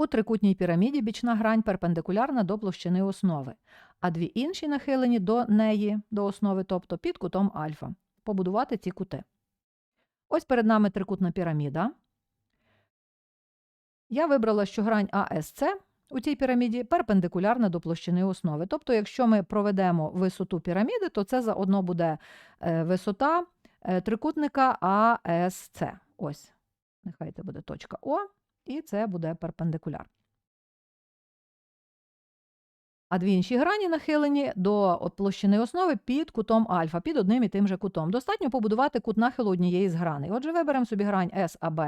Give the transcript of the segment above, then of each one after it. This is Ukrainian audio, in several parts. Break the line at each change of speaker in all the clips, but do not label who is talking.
У трикутній піраміді бічна грань перпендикулярна до площини основи, а дві інші нахилені до неї, до основи, тобто під кутом альфа. Побудувати ці кути. Ось перед нами трикутна піраміда. Я вибрала, що грань АСЦ у цій піраміді перпендикулярна до площини основи. Тобто, якщо ми проведемо висоту піраміди, то це заодно буде е, висота е, трикутника АСЦ. Ось, нехай це буде точка О, і це буде перпендикуляр. А дві інші грані нахилені до площини основи під кутом альфа, під одним і тим же кутом. Достатньо побудувати кут нахилу однієї з граней. Отже, виберемо собі грань САБ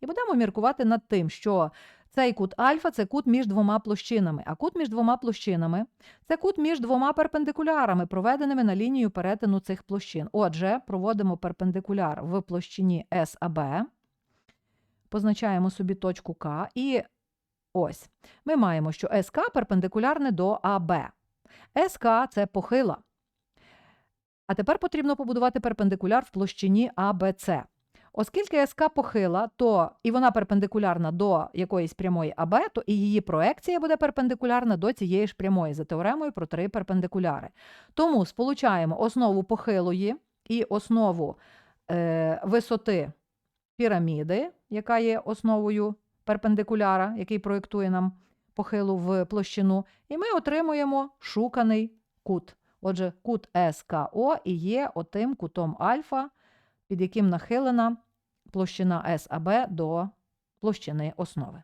і будемо міркувати над тим, що цей кут альфа це кут між двома площинами, а кут між двома площинами це кут між двома перпендикулярами, проведеними на лінію перетину цих площин. Отже, проводимо перпендикуляр в площині САБ, позначаємо собі точку К і ось ми маємо, що СК перпендикулярне до АБ. СК це похила. А тепер потрібно побудувати перпендикуляр в площині АБЦ. Оскільки СК похила, то і вона перпендикулярна до якоїсь прямої АБ, то і її проекція буде перпендикулярна до цієї ж прямої за теоремою про три перпендикуляри. Тому сполучаємо основу похилої і основу е, висоти піраміди, яка є основою перпендикуляра, який проєктує нам похилу в площину, і ми отримуємо шуканий кут. Отже, кут СКО і є отим кутом альфа, під яким нахилена площина САБ до площини основи.